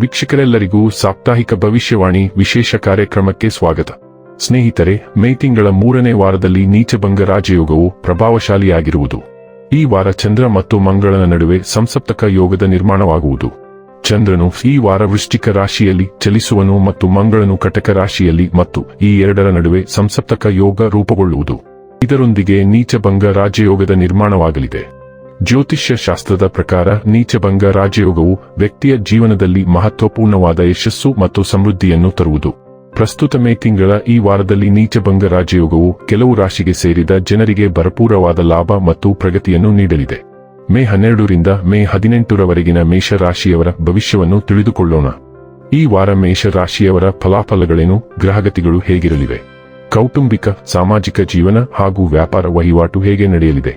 ವೀಕ್ಷಕರೆಲ್ಲರಿಗೂ ಸಾಪ್ತಾಹಿಕ ಭವಿಷ್ಯವಾಣಿ ವಿಶೇಷ ಕಾರ್ಯಕ್ರಮಕ್ಕೆ ಸ್ವಾಗತ. ಸ್ನೇಹಿತರೆ, ಮೇ ತಿಂಗಳ ಮೂರನೇ ವಾರದಲ್ಲಿ ನೀಚಭಂಗ ರಾಜಯೋಗವು ಪ್ರಭಾವಶಾಲಿಯಾಗಿರುವುದು. ಈ ವಾರ ಚಂದ್ರ ಮತ್ತು ಮಂಗಳನ ನಡುವೆ ಸಂಸಪ್ತಕ ಯೋಗದ ನಿರ್ಮಾಣವಾಗುವುದು. ಚಂದ್ರನು ಈ ವಾರ ವೃಶ್ಚಿಕ ರಾಶಿಯಲ್ಲಿ ಚಲಿಸುವನು ಮತ್ತು ಮಂಗಳನು ಕಟಕ ರಾಶಿಯಲ್ಲಿ ಮತ್ತು ಈ ಎರಡರ ನಡುವೆ ಸಂಸಪ್ತಕ ಯೋಗ ರೂಪುಗೊಳ್ಳುವುದು. ಇದರೊಂದಿಗೆ ನೀಚಭಂಗ ರಾಜಯೋಗದ ನಿರ್ಮಾಣವಾಗಲಿದೆ. ಜ್ಯೋತಿಷ್ಯ ಶಾಸ್ತ್ರದ ಪ್ರಕಾರ ನೀಚಭಂಗ ರಾಜಯೋಗವು ವ್ಯಕ್ತಿಯ ಜೀವನದಲ್ಲಿ ಮಹತ್ವಪೂರ್ಣವಾದ ಯಶಸ್ಸು ಮತ್ತು ಸಮೃದ್ಧಿಯನ್ನು ತರುವುದು. ಪ್ರಸ್ತುತ ಮೇ ತಿಂಗಳ ಈ ವಾರದಲ್ಲಿ ನೀಚಭಂಗ ರಾಜಯೋಗವು ಕೆಲವು ರಾಶಿಗೆ ಸೇರಿದ ಜನರಿಗೆ ಭರಪೂರವಾದ ಲಾಭ ಮತ್ತು ಪ್ರಗತಿಯನ್ನು ನೀಡಲಿದೆ. ಮೇ ಹನ್ನೆರಡರಿಂದ ಮೇ ಹದಿನೆಂಟರವರೆಗಿನ ಮೇಷರಾಶಿಯವರ ಭವಿಷ್ಯವನ್ನು ತಿಳಿದುಕೊಳ್ಳೋಣ. ಈ ವಾರ ಮೇಷರಾಶಿಯವರ ಫಲಾಫಲಗಳೇನು ಗ್ರಹಗತಿಗಳು ಹೇಗಿರಲಿವೆ? ಕೌಟುಂಬಿಕ, ಸಾಮಾಜಿಕ ಜೀವನ ಹಾಗೂ ವ್ಯಾಪಾರ ವಹಿವಾಟು ಹೇಗೆ ನಡೆಯಲಿದೆ?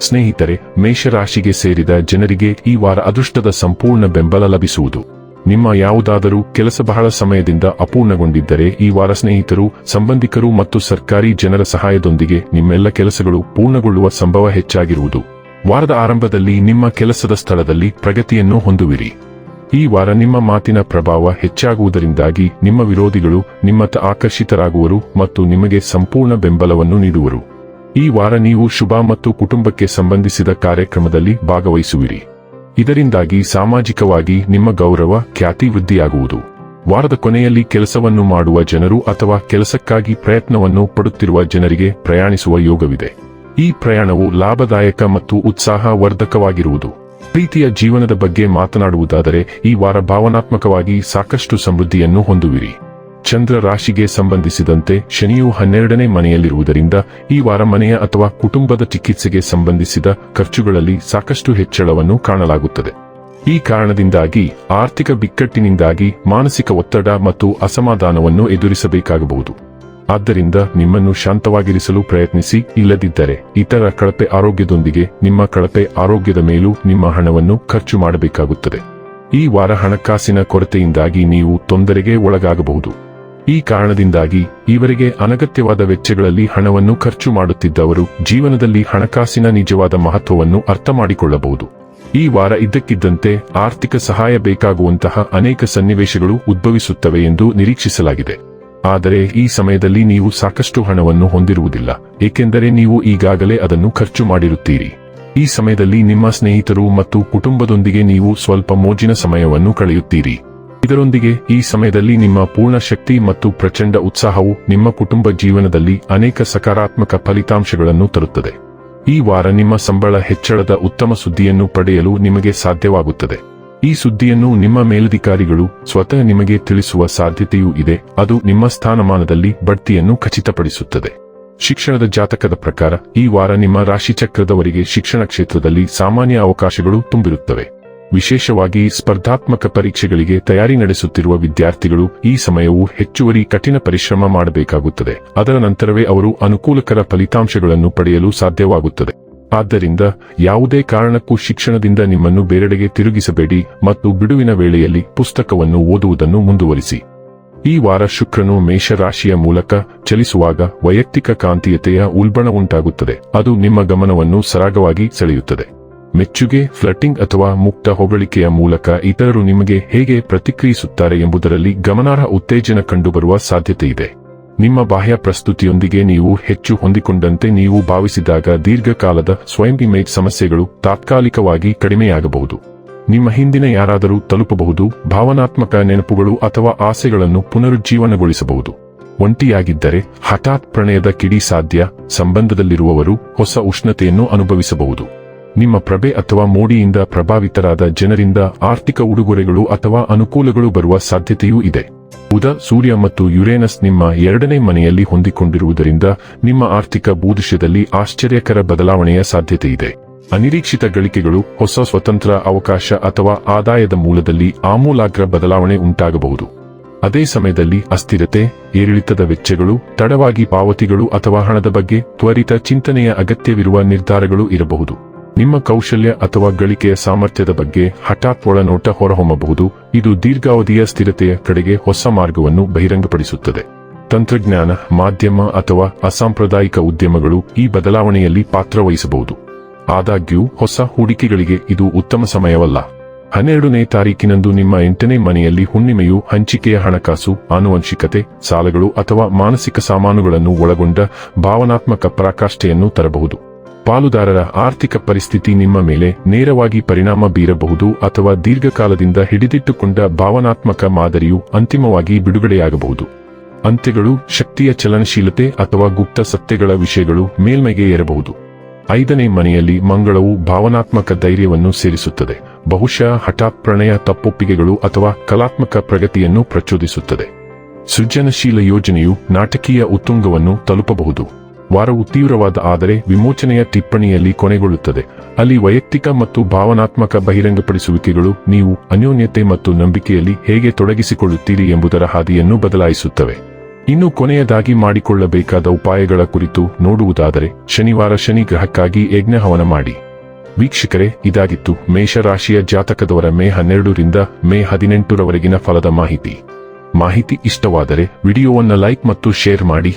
ಸ್ನೇಹಿತರೆ, ಮೇಷರಾಶಿಗೆ ಸೇರಿದ ಜನರಿಗೆ ಈ ವಾರ ಅದೃಷ್ಟದ ಸಂಪೂರ್ಣ ಬೆಂಬಲ ಲಭಿಸುವುದು. ನಿಮ್ಮ ಯಾವುದಾದರೂ ಕೆಲಸ ಬಹಳ ಸಮಯದಿಂದ ಅಪೂರ್ಣಗೊಂಡಿದ್ದರೆ ಈ ವಾರ ಸ್ನೇಹಿತರು, ಸಂಬಂಧಿಕರು ಮತ್ತು ಸರ್ಕಾರಿ ಜನರ ಸಹಾಯದೊಂದಿಗೆ ನಿಮ್ಮೆಲ್ಲ ಕೆಲಸಗಳು ಪೂರ್ಣಗೊಳ್ಳುವ ಸಂಭವ ಹೆಚ್ಚಾಗಿರುವುದು. ವಾರದ ಆರಂಭದಲ್ಲಿ ನಿಮ್ಮ ಕೆಲಸದ ಸ್ಥಳದಲ್ಲಿ ಪ್ರಗತಿಯನ್ನು ಹೊಂದುವಿರಿ. ಈ ವಾರ ನಿಮ್ಮ ಮಾತಿನ ಪ್ರಭಾವ ಹೆಚ್ಚಾಗುವುದರಿಂದಾಗಿ ನಿಮ್ಮ ವಿರೋಧಿಗಳು ನಿಮ್ಮತ್ತ ಆಕರ್ಷಿತರಾಗುವರು ಮತ್ತು ನಿಮಗೆ ಸಂಪೂರ್ಣ ಬೆಂಬಲವನ್ನು ನೀಡುವರು. ಈ ವಾರ ನೀವು ಶುಭ ಮತ್ತು ಕುಟುಂಬಕ್ಕೆ ಸಂಬಂಧಿಸಿದ ಕಾರ್ಯಕ್ರಮದಲ್ಲಿ ಭಾಗವಹಿಸುವಿರಿ. ಇದರಿಂದಾಗಿ ಸಾಮಾಜಿಕವಾಗಿ ನಿಮ್ಮ ಗೌರವ ಖ್ಯಾತಿ ವೃದ್ಧಿಯಾಗುವುದು. ವಾರದ ಕೊನೆಯಲ್ಲಿ ಕೆಲಸವನ್ನು ಮಾಡುವ ಜನರು ಅಥವಾ ಕೆಲಸಕ್ಕಾಗಿ ಪ್ರಯತ್ನವನ್ನು ಪಡುತ್ತಿರುವ ಜನರಿಗೆ ಪ್ರಯಾಣಿಸುವ ಯೋಗವಿದೆ. ಈ ಪ್ರಯಾಣವು ಲಾಭದಾಯಕ ಮತ್ತು ಉತ್ಸಾಹವರ್ಧಕವಾಗಿರುವುದು. ಪ್ರೀತಿಯ ಜೀವನದ ಬಗ್ಗೆ ಮಾತನಾಡುವುದಾದರೆ ಈ ವಾರ ಭಾವನಾತ್ಮಕವಾಗಿ ಸಾಕಷ್ಟು ಸಮೃದ್ಧಿಯನ್ನು ಹೊಂದುವಿರಿ. ಚಂದ್ರ ರಾಶಿಗೆ ಸಂಬಂಧಿಸಿದಂತೆ ಶನಿಯು ಹನ್ನೆರಡನೇ ಮನೆಯಲ್ಲಿರುವುದರಿಂದ ಈ ವಾರ ಮನೆಯ ಅಥವಾ ಕುಟುಂಬದ ಚಿಕಿತ್ಸೆಗೆ ಸಂಬಂಧಿಸಿದ ಖರ್ಚುಗಳಲ್ಲಿ ಸಾಕಷ್ಟು ಹೆಚ್ಚಳವನ್ನು ಕಾಣಲಾಗುತ್ತದೆ. ಈ ಕಾರಣದಿಂದಾಗಿ ಆರ್ಥಿಕ ಬಿಕ್ಕಟ್ಟಿನಿಂದಾಗಿ ಮಾನಸಿಕ ಒತ್ತಡ ಮತ್ತು ಅಸಮಾಧಾನವನ್ನು ಎದುರಿಸಬೇಕಾಗಬಹುದು. ಆದ್ದರಿಂದ ನಿಮ್ಮನ್ನು ಶಾಂತವಾಗಿರಿಸಲು ಪ್ರಯತ್ನಿಸಿ, ಇಲ್ಲದಿದ್ದರೆ ಇತರ ಕಳಪೆ ಆರೋಗ್ಯದೊಂದಿಗೆ ನಿಮ್ಮ ಕಳಪೆ ಆರೋಗ್ಯದ ಮೇಲೂ ನಿಮ್ಮ ಹಣವನ್ನು ಖರ್ಚು ಮಾಡಬೇಕಾಗುತ್ತದೆ. ಈ ವಾರ ಹಣಕಾಸಿನ ಕೊರತೆಯಿಂದಾಗಿ ನೀವು ತೊಂದರೆಗೆ ಒಳಗಾಗಬಹುದು. ಈ ಕಾರಣದಿಂದಾಗಿ ಇವರಿಗೆ ಅನಗತ್ಯವಾದ ವೆಚ್ಚಗಳಲ್ಲಿ ಹಣವನ್ನು ಖರ್ಚು ಮಾಡುತ್ತಿದ್ದವರು ಜೀವನದಲ್ಲಿ ಹಣಕಾಸಿನ ನಿಜವಾದ ಮಹತ್ವವನ್ನು ಅರ್ಥ ಮಾಡಿಕೊಳ್ಳಬಹುದು ಈ ವಾರ ಇದ್ದಕ್ಕಿದ್ದಂತೆ ಆರ್ಥಿಕ ಸಹಾಯ ಬೇಕಾಗುವಂತಹ ಅನೇಕ ಸನ್ನಿವೇಶಗಳು ಉದ್ಭವಿಸುತ್ತವೆ ಎಂದು ನಿರೀಕ್ಷಿಸಲಾಗಿದೆ. ಆದರೆ ಈ ಸಮಯದಲ್ಲಿ ನೀವು ಸಾಕಷ್ಟು ಹಣವನ್ನು ಹೊಂದಿರುವುದಿಲ್ಲ, ಏಕೆಂದರೆ ನೀವು ಈಗಾಗಲೇ ಅದನ್ನು ಖರ್ಚು ಮಾಡಿರುತ್ತೀರಿ. ಈ ಸಮಯದಲ್ಲಿ ನಿಮ್ಮ ಸ್ನೇಹಿತರು ಮತ್ತು ಕುಟುಂಬದೊಂದಿಗೆ ನೀವು ಸ್ವಲ್ಪ ಮೋಜಿನ ಸಮಯವನ್ನು ಕಳೆಯುತ್ತೀರಿ. ಇದರೊಂದಿಗೆ ಈ ಸಮಯದಲ್ಲಿ ನಿಮ್ಮ ಪೂರ್ಣ ಶಕ್ತಿ ಮತ್ತು ಪ್ರಚಂಡ ಉತ್ಸಾಹವು ನಿಮ್ಮ ಕುಟುಂಬ ಜೀವನದಲ್ಲಿ ಅನೇಕ ಸಕಾರಾತ್ಮಕ ಫಲಿತಾಂಶಗಳನ್ನು ತರುತ್ತದೆ. ಈ ವಾರ ನಿಮ್ಮ ಸಂಬಳ ಹೆಚ್ಚಳದ ಉತ್ತಮ ಸುದ್ದಿಯನ್ನು ಪಡೆಯಲು ನಿಮಗೆ ಸಾಧ್ಯವಾಗುತ್ತದೆ. ಈ ಸುದ್ದಿಯನ್ನು ನಿಮ್ಮ ಮೇಲಧಿಕಾರಿಗಳು ಸ್ವತಃ ನಿಮಗೆ ತಿಳಿಸುವ ಸಾಧ್ಯತೆಯೂ ಇದೆ. ಅದು ನಿಮ್ಮ ಸ್ಥಾನಮಾನದಲ್ಲಿ ಬಡ್ತಿಯನ್ನು ಖಚಿತಪಡಿಸುತ್ತದೆ. ಶಿಕ್ಷಣದ ಜಾತಕದ ಪ್ರಕಾರ ಈ ವಾರ ನಿಮ್ಮ ರಾಶಿಚಕ್ರದವರಿಗೆ ಶಿಕ್ಷಣ ಕ್ಷೇತ್ರದಲ್ಲಿ ಸಾಮಾನ್ಯ ಅವಕಾಶಗಳು ತುಂಬಿರುತ್ತವೆ. ವಿಶೇಷವಾಗಿ ಸ್ಪರ್ಧಾತ್ಮಕ ಪರೀಕ್ಷೆಗಳಿಗೆ ತಯಾರಿ ನಡೆಸುತ್ತಿರುವ ವಿದ್ಯಾರ್ಥಿಗಳು ಈ ಸಮಯವು ಹೆಚ್ಚುವರಿ ಕಠಿಣ ಪರಿಶ್ರಮ ಮಾಡಬೇಕಾಗುತ್ತದೆ. ಅದರ ನಂತರವೇ ಅವರು ಅನುಕೂಲಕರ ಫಲಿತಾಂಶಗಳನ್ನು ಪಡೆಯಲು ಸಾಧ್ಯವಾಗುತ್ತದೆ. ಆದ್ದರಿಂದ ಯಾವುದೇ ಕಾರಣಕ್ಕೂ ಶಿಕ್ಷಣದಿಂದ ನಿಮ್ಮನ್ನು ಬೇರೆಡೆಗೆ ತಿರುಗಿಸಬೇಡಿ ಮತ್ತು ಬಿಡುವಿನ ವೇಳೆಯಲ್ಲಿ ಪುಸ್ತಕವನ್ನು ಓದುವುದನ್ನು ಮುಂದುವರಿಸಿ. ಈ ವಾರ ಶುಕ್ರನು ಮೇಷರಾಶಿಯ ಮೂಲಕ ಚಲಿಸುವಾಗ ವೈಯಕ್ತಿಕ ಕಾಂತೀಯತೆಯ ಉಲ್ಬಣ ಉಂಟಾಗುತ್ತದೆ. ಅದು ನಿಮ್ಮ ಗಮನವನ್ನು ಸರಾಗವಾಗಿ ಸೆಳೆಯುತ್ತದೆ. ಮೆಚ್ಚುಗೆ ಫ್ಲಟಿಂಗ್ ಅಥವಾ ಮುಕ್ತ ಹೊಗಳಿಕೆಯ ಮೂಲಕ ಇತರರು ನಿಮಗೆ ಹೇಗೆ ಪ್ರತಿಕ್ರಿಯಿಸುತ್ತಾರೆ ಎಂಬುದರಲ್ಲಿ ಗಮನಾರ್ಹ ಉತ್ತೇಜನ ಕಂಡುಬರುವ ಸಾಧ್ಯತೆಯಿದೆ ನಿಮ್ಮ ಬಾಹ್ಯ ಪ್ರಸ್ತುತಿಯೊಂದಿಗೆ ನೀವು ಹೆಚ್ಚು ಹೊಂದಿಕೊಂಡಂತೆ ನೀವು ಭಾವಿಸಿದಾಗ ದೀರ್ಘಕಾಲದ ಸ್ವಯಂ ಇಮೇಜ್ ಸಮಸ್ಯೆಗಳು ತಾತ್ಕಾಲಿಕವಾಗಿ ಕಡಿಮೆಯಾಗಬಹುದು. ನಿಮ್ಮ ಹಿಂದಿನ ಯಾರಾದರೂ ತಲುಪಬಹುದು, ಭಾವನಾತ್ಮಕ ನೆನಪುಗಳು ಅಥವಾ ಆಸೆಗಳನ್ನು ಪುನರುಜ್ಜೀವನಗೊಳಿಸಬಹುದು. ಒಂಟಿಯಾಗಿದ್ದರೆ, ಹಠಾತ್ ಪ್ರಣಯದ ಕಿಡಿ ಸಾಧ್ಯ, ಸಂಬಂಧದಲ್ಲಿರುವವರು ಹೊಸ ಉಷ್ಣತೆಯನ್ನು ಅನುಭವಿಸಬಹುದು. ನಿಮ್ಮ ಪ್ರಭೆ ಅಥವಾ ಮೋಡಿಯಿಂದ ಪ್ರಭಾವಿತರಾದ ಜನರಿಂದ ಆರ್ಥಿಕ ಉಡುಗೊರೆಗಳು ಅಥವಾ ಅನುಕೂಲಗಳು ಬರುವ ಸಾಧ್ಯತೆಯೂ ಇದೆ. ಬುಧ, ಸೂರ್ಯ ಮತ್ತು ಯುರೇನಸ್ ನಿಮ್ಮ ಎರಡನೇ ಮನೆಯಲ್ಲಿ ಹೊಂದಿಕೊಂಡಿರುವುದರಿಂದ ನಿಮ್ಮ ಆರ್ಥಿಕ ಭೂದೃಶ್ಯದಲ್ಲಿ ಆಶ್ಚರ್ಯಕರ ಬದಲಾವಣೆಯ ಸಾಧ್ಯತೆಯಿದೆ. ಅನಿರೀಕ್ಷಿತ ಗಳಿಕೆಗಳು, ಹೊಸ ಸ್ವತಂತ್ರ ಅವಕಾಶ ಅಥವಾ ಆದಾಯದ ಮೂಲದಲ್ಲಿ ಆಮೂಲಾಗ್ರ ಬದಲಾವಣೆ ಉಂಟಾಗಬಹುದು. ಅದೇ ಸಮಯದಲ್ಲಿ ಅಸ್ಥಿರತೆ, ಏರಿಳಿತದ ವೆಚ್ಚಗಳು, ತಡವಾಗಿ ಪಾವತಿಗಳು ಅಥವಾ ಹಣದ ಬಗ್ಗೆ ತ್ವರಿತ ಚಿಂತನೆಯ ಅಗತ್ಯವಿರುವ ನಿರ್ಧಾರಗಳು ಇರಬಹುದು. ನಿಮ್ಮ ಕೌಶಲ್ಯ ಅಥವಾ ಗಳಿಕೆಯ ಸಾಮರ್ಥ್ಯದ ಬಗ್ಗೆ ಹಠಾತ್ ಒಳನೋಟ ಹೊರಹೊಮ್ಮಬಹುದು. ಇದು ದೀರ್ಘಾವಧಿಯ ಸ್ಥಿರತೆಯ ಕಡೆಗೆ ಹೊಸ ಮಾರ್ಗವನ್ನು ಬಹಿರಂಗಪಡಿಸುತ್ತದೆ. ತಂತ್ರಜ್ಞಾನ, ಮಾಧ್ಯಮ ಅಥವಾ ಅಸಾಂಪ್ರದಾಯಿಕ ಉದ್ಯಮಗಳು ಈ ಬದಲಾವಣೆಯಲ್ಲಿ ಪಾತ್ರವಹಿಸಬಹುದು. ಆದಾಗ್ಯೂ, ಹೊಸ ಹೂಡಿಕೆಗಳಿಗೆ ಇದು ಉತ್ತಮ ಸಮಯವಲ್ಲ. ಹನ್ನೆರಡನೇ ತಾರೀಕಿನಂದು ನಿಮ್ಮ ಎಂಟನೇ ಮನೆಯಲ್ಲಿ ಹುಣ್ಣಿಮೆಯು ಹಂಚಿಕೆಯ ಹಣಕಾಸು, ಆನುವಂಶಿಕತೆ, ಸಾಲಗಳು ಅಥವಾ ಮಾನಸಿಕ ಸಾಮಾನುಗಳನ್ನು ಒಳಗೊಂಡ ಭಾವನಾತ್ಮಕ ಪರಾಕಾಷ್ಠೆಯನ್ನು ತರಬಹುದು. ಪಾಲುದಾರರ ಆರ್ಥಿಕ ಪರಿಸ್ಥಿತಿ ನಿಮ್ಮ ಮೇಲೆ ನೇರವಾಗಿ ಪರಿಣಾಮ ಬೀರಬಹುದು ಅಥವಾ ದೀರ್ಘಕಾಲದಿಂದ ಹಿಡಿದಿಟ್ಟುಕೊಂಡ ಭಾವನಾತ್ಮಕ ಮಾದರಿಯು ಅಂತಿಮವಾಗಿ ಬಿಡುಗಡೆಯಾಗಬಹುದು. ಅಂತ್ಯಗಳು ಶಕ್ತಿಯ ಚಲನಶೀಲತೆ ಅಥವಾ ಗುಪ್ತ ಸತ್ಯಗಳ ವಿಷಯಗಳು ಮೇಲ್ಮೈಗೆ ಏರಬಹುದು. ಐದನೇ ಮನೆಯಲ್ಲಿ ಮಂಗಳವು ಭಾವನಾತ್ಮಕ ಧೈರ್ಯವನ್ನು ಸೇರಿಸುತ್ತದೆ. ಬಹುಶಃ ಹಠಾತ್ ಪ್ರಣಯ ತಪ್ಪೊಪ್ಪಿಗೆಗಳು ಅಥವಾ ಕಲಾತ್ಮಕ ಪ್ರಗತಿಯನ್ನು ಪ್ರಚೋದಿಸುತ್ತದೆ. ಸೃಜನಶೀಲ ಯೋಜನೆಯು ನಾಟಕೀಯ ಉತ್ತುಂಗವನ್ನು ತಲುಪಬಹುದು. ವಾರವು ತೀವ್ರವಾದ ಆದರೆ ವಿಮೋಚನೆಯ ಟಿಪ್ಪಣಿಯಲ್ಲಿ ಕೊನೆಗೊಳ್ಳುತ್ತದೆ. ಅಲ್ಲಿ ವೈಯಕ್ತಿಕ ಮತ್ತು ಭಾವನಾತ್ಮಕ ಬಹಿರಂಗಪಡಿಸುವಿಕೆಗಳು ನೀವು ಅನ್ಯೋನ್ಯತೆ ಮತ್ತು ನಂಬಿಕೆಯಲ್ಲಿ ಹೇಗೆ ತೊಡಗಿಸಿಕೊಳ್ಳುತ್ತೀರಿ ಎಂಬುದರ ಹಾದಿಯನ್ನು ಬದಲಾಯಿಸುತ್ತವೆ. ಇನ್ನು ಕೊನೆಯದಾಗಿ ಮಾಡಿಕೊಳ್ಳಬೇಕಾದ ಉಪಾಯಗಳ ಕುರಿತು ನೋಡುವುದಾದರೆ ಶನಿವಾರ ಶನಿ ಗ್ರಹಕ್ಕಾಗಿ ಯಜ್ಞಹವನ ಮಾಡಿ. ವೀಕ್ಷಕರೇ, ಇದಾಗಿತ್ತು ಮೇಷರಾಶಿಯ ಜಾತಕದವರ ಮೇ ಹನ್ನೆರಡರಿಂದ ಮೇ ಹದಿನೆಂಟರವರೆಗಿನ ಫಲದ ಮಾಹಿತಿ. ಮಾಹಿತಿ ಇಷ್ಟವಾದರೆ ವಿಡಿಯೋವನ್ನು ಲೈಕ್ ಮತ್ತು ಶೇರ್ ಮಾಡಿ.